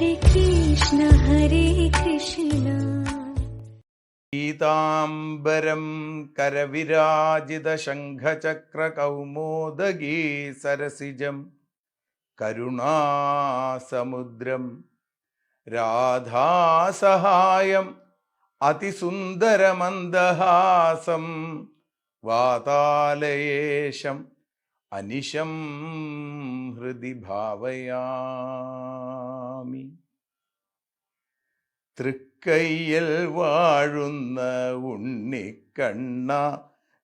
ഹരേ കൃഷ്ണ ഹരേ കൃഷ്ണ പീതാംബരം കരവിരാജിത ശംഖചക്ര കൗമോദഗീ സരസിജം കരുണാസമുദ്രം രാധാസഹായം അതിസുന്ദരമന്ദഹാസം വാതാലയേശം അനിശം ഹൃദി ഭാവയാമി തൃക്കയ്യൽ വാഴുന്ന ഉണ്ണിക്കണ്ണ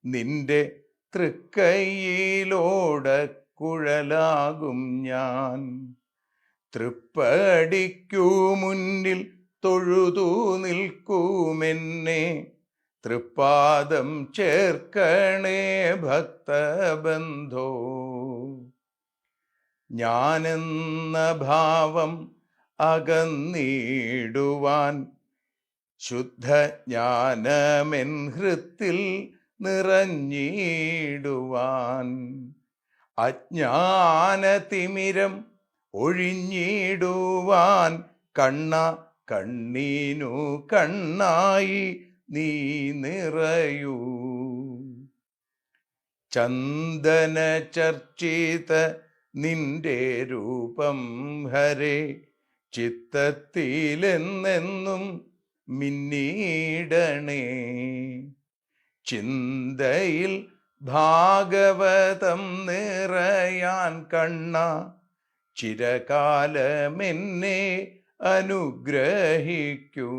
നിന്റെ തൃക്കയ്യിലോട കുഴലാകും ഞാൻ. തൃപ്പടിക്കു മുന്നിൽ തൊഴുതു നിൽക്കുമെന്നെ. തൃപ്പാദം ചേർക്കണേ ഭക്തബന്ധോ. ഞാനെന്ന ഭാവം അകന്നിടുവാൻ ശുദ്ധ ജ്ഞാനമെൻ ഹൃത്തിൽ നിറഞ്ഞിടുവാൻ. അജ്ഞാനതിമിരം ഒഴിഞ്ഞിടുവാൻ കണ്ണ കണ്ണീനു കണ്ണായി നീ നിറയൂ. ചന്ദന ചർച്ചിത നിന്റെ രൂപം ഹരേ ചിത്തത്തിലെന്നെന്നും മിന്നീടണേ. ചിന്തയിൽ ഭാഗവതം നിറയാൻ കണ്ണ ചിരകാലമെന്നെ അനുഗ്രഹിക്കൂ.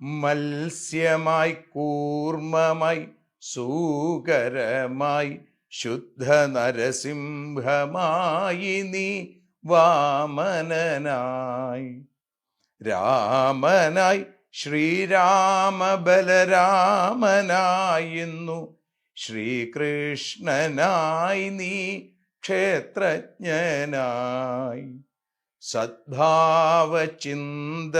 മത്സ്യമായി കൂർമ്മമായി സൂകരമായി ശുദ്ധ നരസിംഹമായി നീ വാമനായി രാമനായി ശ്രീരാമ ബലരാമനായിരുന്നു ശ്രീകൃഷ്ണനായി നീ ക്ഷേത്രജ്ഞനായി. സദ്ഭാവചിന്ത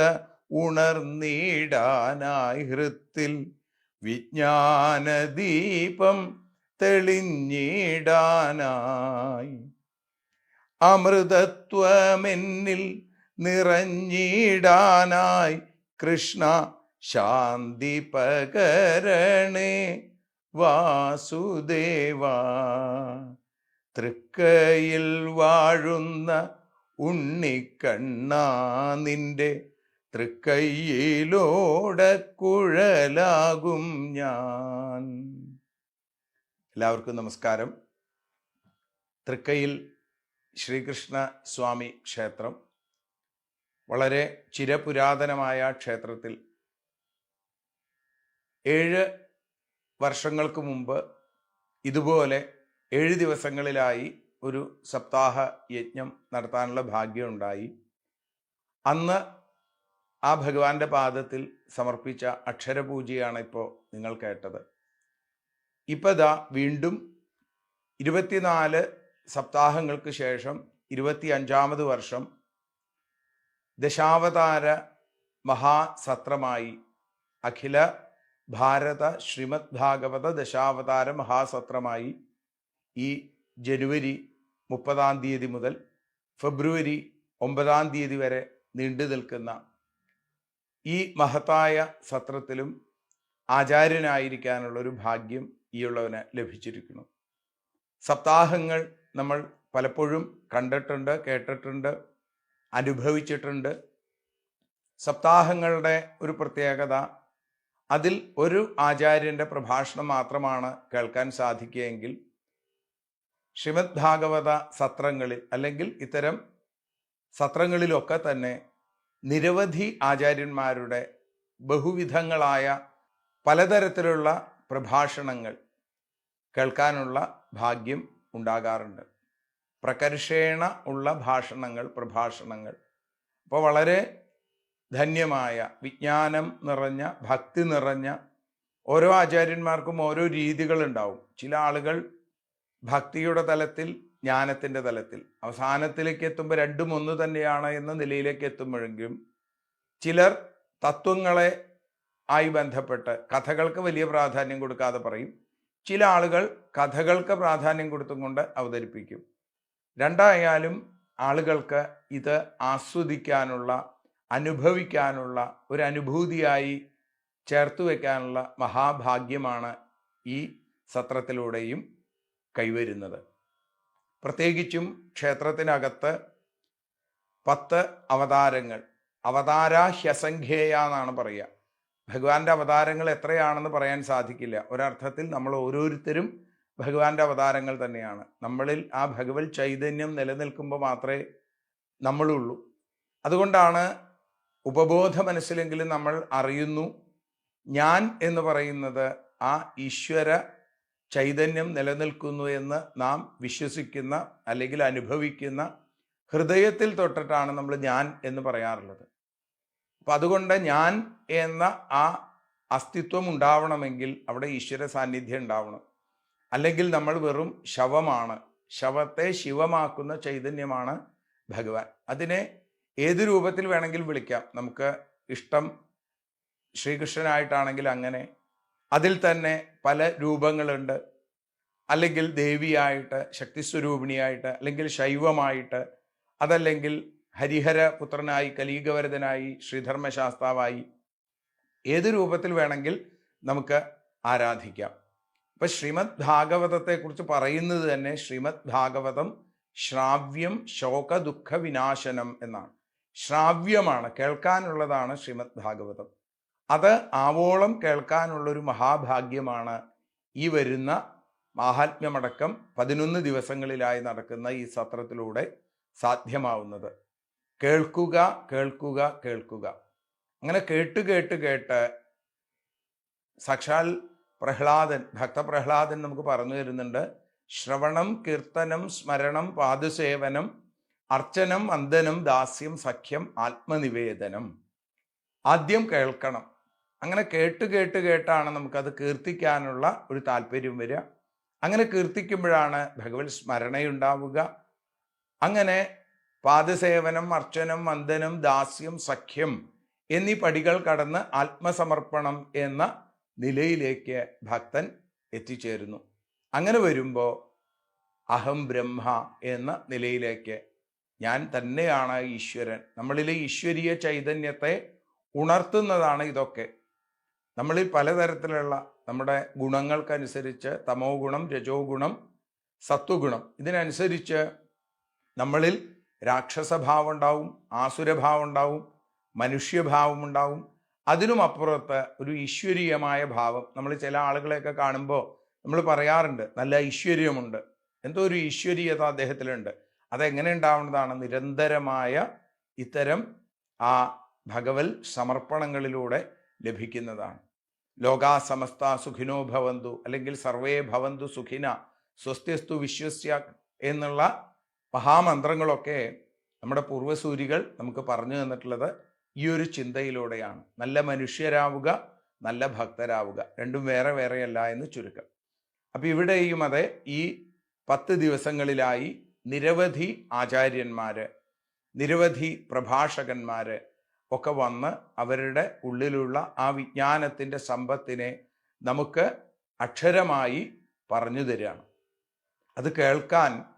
ഉണർന്നിടാനായി ഹൃത്തിൽ വിജ്ഞാനദീപം തെളിഞ്ഞിടാനായി. അമൃതത്വമെന്നിൽ നിറഞ്ഞിടാനായി കൃഷ്ണ ശാന്തി പകരണേ വാസുദേവ. തൃക്കയിൽ വാഴുന്ന ഉണ്ണിക്കണ്ണ നിന്റെ തൃക്കൈയിലോടെ കുഴലാകും ഞാൻ. എല്ലാവർക്കും നമസ്കാരം. തൃക്കയിൽ ശ്രീകൃഷ്ണ സ്വാമി ക്ഷേത്രം വളരെ ചിരപുരാതനമായ ക്ഷേത്രത്തിൽ ഏഴ് വർഷങ്ങൾക്ക് മുമ്പ് ഇതുപോലെ ഏഴ് ദിവസങ്ങളിലായി ഒരു സപ്താഹ യജ്ഞം നടത്താനുള്ള ഭാഗ്യമുണ്ടായി. അന്ന് ആ ഭഗവാന്റെ പാദത്തിൽ സമർപ്പിച്ച അക്ഷരപൂജയാണ് ഇപ്പോൾ നിങ്ങൾ കേട്ടത്. ഇപ്പം ദാ വീണ്ടും ഇരുപത്തിനാല് സപ്താഹങ്ങൾക്ക് ശേഷം ഇരുപത്തി അഞ്ചാമത് വർഷം ദശാവതാര മഹാസത്രമായി അഖില ഭാരത ശ്രീമദ് ഭാഗവത ദശാവതാര മഹാസത്രമായി ഈ ജനുവരി മുപ്പതാം തീയതി മുതൽ ഫെബ്രുവരി ഒമ്പതാം തീയതി വരെ നീണ്ടു നിൽക്കുന്ന ഈ മഹത്തായ സത്രത്തിലും ആചാര്യനായിരിക്കാനുള്ളൊരു ഭാഗ്യം ഈയുള്ളവന് ലഭിച്ചിരിക്കുന്നു. സപ്താഹങ്ങൾ നമ്മൾ പലപ്പോഴും കണ്ടിട്ടുണ്ട് കേട്ടിട്ടുണ്ട് അനുഭവിച്ചിട്ടുണ്ട്. സപ്താഹങ്ങളുടെ ഒരു പ്രത്യേകത അതിൽ ഒരു ആചാര്യന്റെ പ്രഭാഷണം മാത്രമാണ് കേൾക്കാൻ സാധിക്കുകയെങ്കിൽ ശ്രീമദ് ഭാഗവത സത്രങ്ങളിൽ അല്ലെങ്കിൽ ഇത്തരം സത്രങ്ങളിലൊക്കെ തന്നെ നിരവധി ആചാര്യന്മാരുടെ ബഹുവിധങ്ങളായ പലതരത്തിലുള്ള പ്രഭാഷണങ്ങൾ കേൾക്കാനുള്ള ഭാഗ്യം ഉണ്ടാകാറുണ്ട്. പ്രകർഷേണ ഉള്ള ഭാഷണങ്ങൾ പ്രഭാഷണങ്ങൾ. അപ്പോൾ വളരെ ധന്യമായ വിജ്ഞാനം നിറഞ്ഞ ഭക്തി നിറഞ്ഞ ഓരോ ആചാര്യന്മാർക്കും ഓരോ രീതികളുണ്ടാവും. ചില ആളുകൾ ഭക്തിയുടെ തലത്തിൽ ജ്ഞാനത്തിന്റെ തലത്തിൽ. അവസാനത്തിലേക്ക് എത്തുമ്പോൾ രണ്ടും ഒന്ന് തന്നെയാണ് എന്ന നിലയിലേക്ക് എത്തുമ്പോഴെങ്കിലും ചിലർ തത്വങ്ങളെ ആയി ബന്ധപ്പെട്ട് കഥകൾക്ക് വലിയ പ്രാധാന്യം കൊടുക്കാതെ പറയും. ചില ആളുകൾ കഥകൾക്ക് പ്രാധാന്യം കൊടുത്തും കൊണ്ട് അവതരിപ്പിക്കും. രണ്ടായാലും ആളുകൾക്ക് ഇത് ആസ്വദിക്കാനുള്ള അനുഭവിക്കാനുള്ള ഒരു അനുഭൂതിയായി ചേർത്ത് വയ്ക്കാനുള്ള മഹാഭാഗ്യമാണ് ഈ സത്രത്തിലൂടെയും കൈവരുന്നത്. പ്രത്യേകിച്ചും ക്ഷേത്രത്തിനകത്ത് പത്ത് അവതാരങ്ങൾ അവതാര ഹ്യസംഖ്യേയ എന്നാണ് പറയുക. ഭഗവാന്റെ അവതാരങ്ങൾ എത്രയാണെന്ന് പറയാൻ സാധിക്കില്ല. ഒരർത്ഥത്തിൽ നമ്മൾ ഓരോരുത്തരും ഭഗവാന്റെ അവതാരങ്ങൾ തന്നെയാണ്. നമ്മളിൽ ആ ഭഗവത് ചൈതന്യം നിലനിൽക്കുമ്പോൾ മാത്രമേ നമ്മളുള്ളൂ. അതുകൊണ്ടാണ് ഉപബോധ മനസ്സിലെങ്കിലും നമ്മൾ അറിയുന്നു. ഞാൻ എന്ന് പറയുന്നത് ആ ഈശ്വര ചൈതന്യം നിലനിൽക്കുന്നു എന്ന് നാം വിശ്വസിക്കുന്ന അല്ലെങ്കിൽ അനുഭവിക്കുന്ന ഹൃദയത്തിൽ തൊട്ടിട്ടാണ് നമ്മൾ ഞാൻ എന്ന് പറയാറുള്ളത്. അപ്പം അതുകൊണ്ട് ഞാൻ എന്ന ആ അസ്തിത്വം ഉണ്ടാവണമെങ്കിൽ അവിടെ ഈശ്വര സാന്നിധ്യം ഉണ്ടാവണം. അല്ലെങ്കിൽ നമ്മൾ വെറും ശവമാണ്. ശവത്തെ ശിവമാക്കുന്ന ചൈതന്യമാണ് ഭഗവാൻ. അതിനെ ഏത് രൂപത്തിൽ വേണമെങ്കിൽ വിളിക്കാം. നമുക്ക് ഇഷ്ടം ശ്രീകൃഷ്ണനായിട്ടാണെങ്കിൽ അങ്ങനെ. അതിൽ തന്നെ പല രൂപങ്ങളുണ്ട്. അല്ലെങ്കിൽ ദേവിയായിട്ട് ശക്തിസ്വരൂപിണിയായിട്ട് അല്ലെങ്കിൽ ശൈവമായിട്ട് അതല്ലെങ്കിൽ ഹരിഹര പുത്രനായി കലീകവരതനായി ശ്രീധർമ്മശാസ്താവായി ഏത് രൂപത്തിൽ വേണമെങ്കിൽ നമുക്ക് ആരാധിക്കാം. ഇപ്പൊ ശ്രീമദ് ഭാഗവതത്തെക്കുറിച്ച് പറയുന്നത് തന്നെ ശ്രീമദ് ഭാഗവതം ശ്രാവ്യം ശോക ദുഃഖ വിനാശനം എന്നാണ്. ശ്രാവ്യമാണ് കേൾക്കാനുള്ളതാണ് ശ്രീമദ് ഭാഗവതം. അത് ആവോളം കേൾക്കാനുള്ളൊരു മഹാഭാഗ്യമാണ് ഈ വരുന്ന മാഹാത്മ്യമടക്കം പതിനൊന്ന് ദിവസങ്ങളിലായി നടക്കുന്ന ഈ സത്രത്തിലൂടെ സാധ്യമാവുന്നത്. കേൾക്കുക കേൾക്കുക കേൾക്കുക. അങ്ങനെ കേട്ട് കേട്ട് കേട്ട് സാക്ഷാൽ പ്രഹ്ലാദൻ ഭക്തപ്രഹ്ലാദൻ നമുക്ക് പറഞ്ഞു തരുന്നുണ്ട്. ശ്രവണം കീർത്തനം സ്മരണം പാദസേവനം അർച്ചനം വന്ദനം ദാസ്യം സഖ്യം ആത്മനിവേദനം. ആദ്യം കേൾക്കണം. അങ്ങനെ കേട്ട് കേട്ട് കേട്ടാണ് നമുക്കത് കീർത്തിക്കാനുള്ള ഒരു താല്പര്യം വരിക. അങ്ങനെ കീർത്തിക്കുമ്പോഴാണ് ഭഗവത് സ്മരണയുണ്ടാവുക. അങ്ങനെ പാദസേവനം അർച്ചനം വന്ദനം ദാസ്യം സഖ്യം എന്നീ പടികൾ കടന്ന് ആത്മസമർപ്പണം എന്ന നിലയിലേക്ക് ഭക്തൻ എത്തിച്ചേരുന്നു. അങ്ങനെ വരുമ്പോൾ അഹം ബ്രഹ്മ എന്ന നിലയിലേക്ക് ഞാൻ തന്നെയാണ് ഈശ്വരൻ. നമ്മളിലെ ഈശ്വരീയ ചൈതന്യത്തെ ഉണർത്തുന്നതാണ് ഇതൊക്കെ. നമ്മളിൽ പലതരത്തിലുള്ള നമ്മുടെ ഗുണങ്ങൾക്കനുസരിച്ച് തമോ ഗുണം രജോ ഗുണം സത്വഗുണം ഇതിനനുസരിച്ച് നമ്മളിൽ രാക്ഷസഭാവം ഉണ്ടാവും ആസുരഭാവം ഉണ്ടാവും മനുഷ്യഭാവം ഉണ്ടാവും അതിനും അപ്പുറത്ത് ഒരു ഈശ്വരീയമായ ഭാവം. നമ്മൾ ചില ആളുകളെയൊക്കെ കാണുമ്പോൾ നമ്മൾ പറയാറുണ്ട് നല്ല ഐശ്വര്യമുണ്ട് എന്തോ ഒരു ഈശ്വരീയത അദ്ദേഹത്തിലുണ്ട്. അതെങ്ങനെ ഉണ്ടാവുന്നതാണ്? നിരന്തരമായ ഇത്തരം ആ ഭഗവൽ സമർപ്പണങ്ങളിലൂടെ ലഭിക്കുന്നതാണ്. ലോകാ സമസ്ത സുഖിനോ ഭവന്തു അല്ലെങ്കിൽ സർവേ ഭവന്തു സുഖിന സ്വസ്ഥ്യസ്തു വിശ്വസ്യ എന്നുള്ള മഹാമന്ത്രങ്ങളൊക്കെ നമ്മുടെ പൂർവസൂരികൾ നമുക്ക് പറഞ്ഞു തന്നിട്ടുള്ളത് ഈ ഒരു ചിന്തയിലൂടെയാണ്. നല്ല മനുഷ്യരാവുക നല്ല ഭക്തരാവുക. രണ്ടും വേറെ വേറെയല്ല എന്ന് ചുരുക്കം. അപ്പം ഇവിടെയും അതെ ഈ പത്ത് ദിവസങ്ങളിലായി നിരവധി ആചാര്യന്മാര് നിരവധി പ്രഭാഷകന്മാര് ഒക്കെ വന്ന് അവരുടെ ഉള്ളിലുള്ള ആ വിജ്ഞാനത്തിന്റെ സമ്പത്തിനെ നമുക്ക് അക്ഷരമായി പറഞ്ഞു തരികയാണ്. അത് കേൾക്കാൻ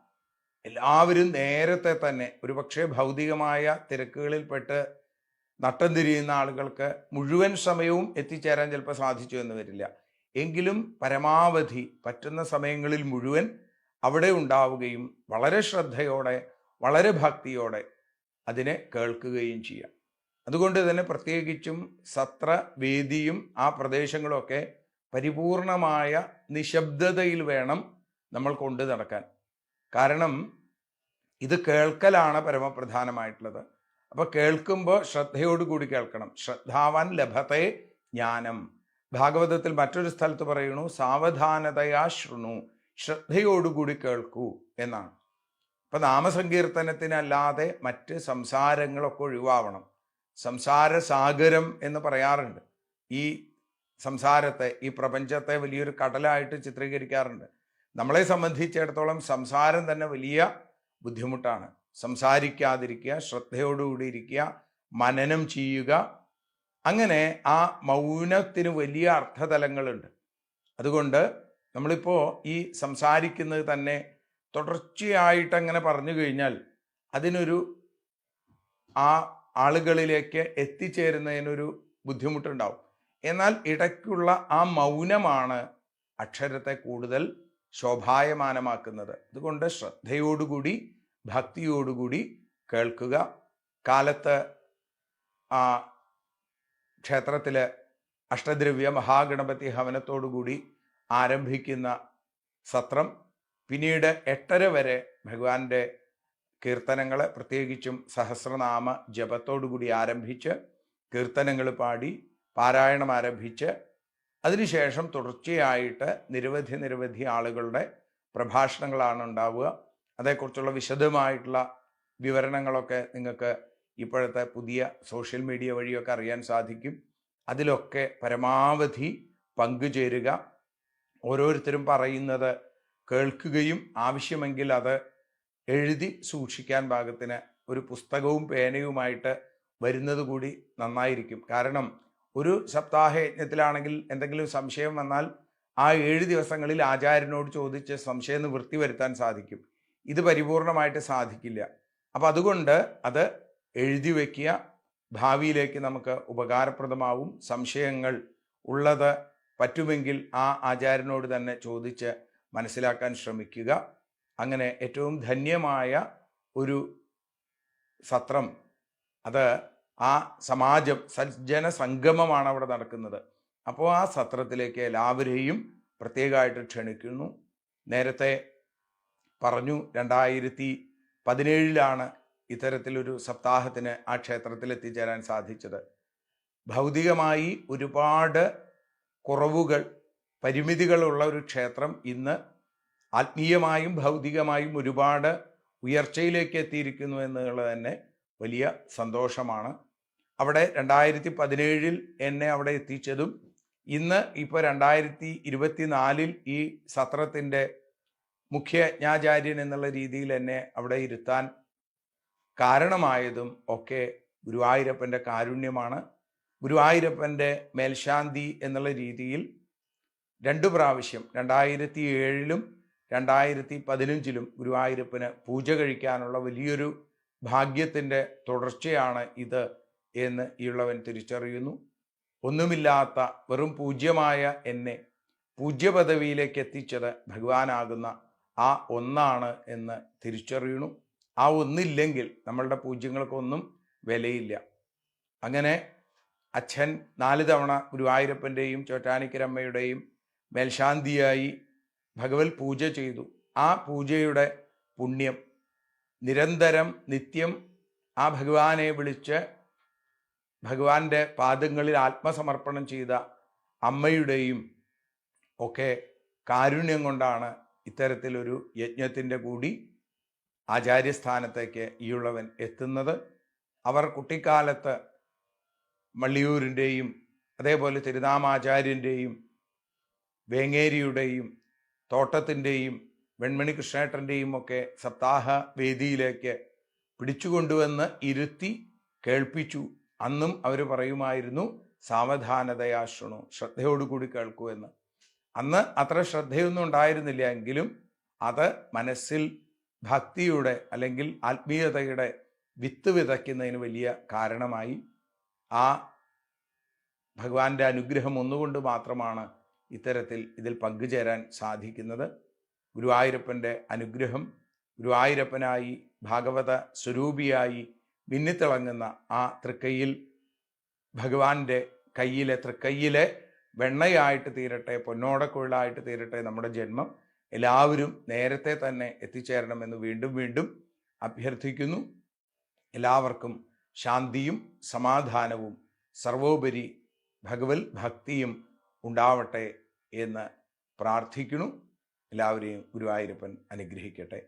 എല്ലാവരും നേരത്തെ തന്നെ ഒരുപക്ഷെ ഭൗതികമായ തിരക്കുകളിൽപ്പെട്ട് നട്ടം തിരിയുന്ന ആളുകൾക്ക് മുഴുവൻ സമയവും എത്തിച്ചേരാൻ ചിലപ്പോൾ സാധിച്ചു എന്ന് വരില്ല. എങ്കിലും പരമാവധി പറ്റുന്ന സമയങ്ങളിൽ മുഴുവൻ അവിടെ ഉണ്ടാവുകയും വളരെ ശ്രദ്ധയോടെ വളരെ ഭക്തിയോടെ അതിനെ കേൾക്കുകയും ചെയ്യാം. അതുകൊണ്ട് തന്നെ പ്രത്യേകിച്ചും സത്ര വേദിയും ആ പ്രദേശങ്ങളൊക്കെ പരിപൂർണമായ നിശബ്ദതയിൽ വേണം നമ്മൾ കൊണ്ടു നടക്കാൻ. കാരണം ഇത് കേൾക്കലാണ് പരമപ്രധാനമായിട്ടുള്ളത്. അപ്പോൾ കേൾക്കുമ്പോൾ ശ്രദ്ധയോടുകൂടി കേൾക്കണം. ശ്രദ്ധാവാൻ ലഭത്തെ ജ്ഞാനം. ഭാഗവതത്തിൽ മറ്റൊരു സ്ഥലത്ത് പറയുന്നു സാവധാനതയാ ശൃണു ശ്രദ്ധയോടുകൂടി കേൾക്കൂ എന്നാണ്. അപ്പം നാമസങ്കീർത്തനത്തിനല്ലാതെ മറ്റ് സംസാരങ്ങളൊക്കെ ഒഴിവാവണം. സംസാര സാഗരം എന്ന് പറയാറുണ്ട്. ഈ സംസാരത്തെ ഈ പ്രപഞ്ചത്തെ വലിയൊരു കടലായിട്ട് ചിത്രീകരിക്കാറുണ്ട്. നമ്മളെ സംബന്ധിച്ചിടത്തോളം സംസാരം തന്നെ വലിയ ബുദ്ധിമുട്ടാണ്. സംസാരിക്കാതിരിക്കുക ശ്രദ്ധയോടുകൂടി ഇരിക്കുക മനനം ചെയ്യുക. അങ്ങനെ ആ മൗനത്തിന് വലിയ അർത്ഥതലങ്ങളുണ്ട്. അതുകൊണ്ട് നമ്മളിപ്പോൾ ഈ സംസാരിക്കുന്നത് തന്നെ തുടർച്ചയായിട്ട് അങ്ങനെ പറഞ്ഞു കഴിഞ്ഞാൽ അതിനൊരു ആ ആളുകളിലേക്ക് എത്തിച്ചേരുന്നതിനൊരു ബുദ്ധിമുട്ടുണ്ടാവും. എന്നാൽ ഇടയ്ക്കുള്ള ആ മൗനമാണ് അക്ഷരത്തെ കൂടുതൽ ശോഭായമാനമാക്കുന്നത്. അതുകൊണ്ട് ശ്രദ്ധയോടുകൂടി ഭക്തിയോടുകൂടി കേൾക്കുക. കാലത്ത് ആ ക്ഷേത്രത്തിൽ അഷ്ടദ്രവ്യ മഹാഗണപതി ഹവനത്തോടുകൂടി ആരംഭിക്കുന്ന സത്രം പിന്നീട് എട്ടര വരെ ഭഗവാന്റെ കീർത്തനങ്ങൾ പ്രത്യേകിച്ചും സഹസ്രനാമ ജപത്തോടുകൂടി ആരംഭിച്ച് കീർത്തനങ്ങൾ പാടി പാരായണം ആരംഭിച്ച് അതിനുശേഷം തുടർച്ചയായിട്ട് നിരവധി നിരവധി ആളുകളുടെ പ്രഭാഷണങ്ങളാണ് ഉണ്ടാവുക. അതേക്കുറിച്ചുള്ള വിശദമായിട്ടുള്ള വിവരണങ്ങളൊക്കെ നിങ്ങൾക്ക് ഇപ്പോഴത്തെ പുതിയ സോഷ്യൽ മീഡിയ വഴിയൊക്കെ അറിയാൻ സാധിക്കും. അതിലൊക്കെ പരമാവധി പങ്കുചേരുക. ഓരോരുത്തരും പറയുന്നത് കേൾക്കുകയും ആവശ്യമെങ്കിൽ അത് എഴുതി സൂക്ഷിക്കാൻ പാകത്തിന് ഒരു പുസ്തകവും പേനയുമായിട്ട് വരുന്നത് കൂടി നന്നായിരിക്കും. കാരണം ഒരു സപ്താഹ യജ്ഞത്തിലാണെങ്കിൽ എന്തെങ്കിലും സംശയം വന്നാൽ ആ ഏഴ് ദിവസങ്ങളിൽ ആചാര്യനോട് ചോദിച്ച് സംശയം നിവൃത്തി വരുത്താൻ സാധിക്കും. ഇത് പരിപൂർണമായിട്ട് സാധിക്കില്ല. അപ്പം അതുകൊണ്ട് അത് എഴുതി വയ്ക്കുക ഭാവിയിലേക്ക് നമുക്ക് ഉപകാരപ്രദമാവും. സംശയങ്ങൾ ഉള്ളത് പറ്റുമെങ്കിൽ ആ ആചാര്യനോട് തന്നെ ചോദിച്ച് മനസ്സിലാക്കാൻ ശ്രമിക്കുക. അങ്ങനെ ഏറ്റവും ധന്യമായ ഒരു സത്രം അത് ആ സമാജം സജ്ജന സംഗമമാണ് അവിടെ നടക്കുന്നത്. അപ്പോൾ ആ സത്രത്തിലേക്ക് എല്ലാവരെയും പ്രത്യേകമായിട്ട് ക്ഷണിക്കുന്നു. നേരത്തെ പറഞ്ഞു രണ്ടായിരത്തി പതിനേഴിലാണ് ഇത്തരത്തിലൊരു സപ്താഹത്തിന് ആ ക്ഷേത്രത്തിൽ എത്തിച്ചേരാൻ സാധിച്ചത്. ഭൗതികമായി ഒരുപാട് കുറവുകൾ പരിമിതികളുള്ള ഒരു ക്ഷേത്രം ഇന്ന് ആത്മീയമായും ഭൗതികമായും ഒരുപാട് ഉയർച്ചയിലേക്ക് എത്തിയിരിക്കുന്നു എന്നുള്ളത് തന്നെ വലിയ സന്തോഷമാണ്. അവിടെ രണ്ടായിരത്തി പതിനേഴിൽ എന്നെ അവിടെ എത്തിച്ചതും ഇന്ന് ഇപ്പോൾ രണ്ടായിരത്തി ഇരുപത്തിനാലിൽ ഈ സത്രത്തിന്റെ മുഖ്യ യജ്ഞാചാര്യൻ എന്നുള്ള രീതിയിൽ എന്നെ അവിടെ ഇരുത്താൻ കാരണമായതും ഒക്കെ ഗുരുവായൂരപ്പന്റെ കാരുണ്യമാണ്. ഗുരുവായൂരപ്പന്റെ മേൽശാന്തി എന്നുള്ള രീതിയിൽ രണ്ട് പ്രാവശ്യം രണ്ടായിരത്തി ഏഴിലും രണ്ടായിരത്തി പതിനഞ്ചിലും ഗുരുവായൂരപ്പന് പൂജ കഴിക്കാനുള്ള വലിയൊരു ഭാഗ്യത്തിന്റെ തുടർച്ചയാണ് ഇത് എന്ന് ഈയുള്ളവൻ തിരിച്ചറിയുന്നു. ഒന്നുമില്ലാത്ത വെറും പൂജ്യമായ എന്നെ പൂജ്യപദവിയിലേക്ക് എത്തിച്ചത് ഭഗവാനാകുന്ന ആ ഒന്നാണ് എന്ന് തിരിച്ചറിയണു ആ ഒന്നില്ലെങ്കിൽ നമ്മളുടെ പൂജ്യങ്ങൾക്കൊന്നും വിലയില്ല. അങ്ങനെ അച്ഛൻ നാല് തവണ ഗുരുവായൂരപ്പന്റെയും ചോറ്റാനിക്കരമ്മയുടെയും മേൽശാന്തിയായി ഭഗവത് പൂജ ചെയ്തു. ആ പൂജയുടെ പുണ്യം നിരന്തരം നിത്യം ആ ഭഗവാനെ വിളിച്ച് ഭഗവാന്റെ പാദങ്ങളിൽ ആത്മസമർപ്പണം ചെയ്ത അമ്മയുടെയും ഒക്കെ കാരുണ്യം കൊണ്ടാണ് ഇത്തരത്തിലൊരു യജ്ഞത്തിന്റെ കൂടി ആചാര്യസ്ഥാനത്തേക്ക് ഈയുള്ളവൻ എത്തുന്നത്. അവർ കുട്ടിക്കാലത്ത് മള്ളിയൂരിന്റെയും അതേപോലെ തിരുനാമാചാര്യന്റെയും വേങ്ങേരിയുടെയും തോട്ടത്തിന്റെയും വെൺമണി കൃഷ്ണേട്ടന്റെയും ഒക്കെ സപ്താഹ വേദിയിലേക്ക് പിടിച്ചുകൊണ്ടുവന്ന് ഇരുത്തി കേൾപ്പിച്ചു. അന്നും അവർ പറയുമായിരുന്നു സാവധാനതയാശ്രണു ശ്രദ്ധയോടുകൂടി കേൾക്കൂ എന്ന്. അന്ന് അത്ര ശ്രദ്ധയൊന്നും ഉണ്ടായിരുന്നില്ല എങ്കിലും അത് മനസ്സിൽ ഭക്തിയുടെ അല്ലെങ്കിൽ ആത്മീയതയുടെ വിത്ത് വിതയ്ക്കുന്നതിന് വലിയ കാരണമായി. ആ ഭഗവാന്റെ അനുഗ്രഹം ഒന്നുകൊണ്ട് മാത്രമാണ് ഇത്തരത്തിൽ ഇതിൽ പങ്കുചേരാൻ സാധിക്കുന്നത്. ഗുരുവായൂരപ്പന്റെ അനുഗ്രഹം ഗുരുവായൂരപ്പനായി ഭാഗവത സ്വരൂപിയായി മിന്നിത്തിളങ്ങുന്ന ആ തൃക്കൈയിൽ ഭഗവാന്റെ കയ്യിലെ തൃക്കൈയിലെ വെണ്ണയായിട്ട് തീരട്ടെ പൊന്നോടക്കുഴലായിട്ട് തീരട്ടെ നമ്മുടെ ജന്മം. എല്ലാവരും നേരത്തെ തന്നെ എത്തിച്ചേരണമെന്ന് വീണ്ടും വീണ്ടും അഭ്യർത്ഥിക്കുന്നു. എല്ലാവർക്കും ശാന്തിയും സമാധാനവും സർവോപരി ഭഗവത് ഭക്തിയും ഉണ്ടാവട്ടെ എന്ന് പ്രാർത്ഥിക്കുന്നു. എല്ലാവരെയും ഗുരുവായൂരപ്പൻ അനുഗ്രഹിക്കട്ടെ.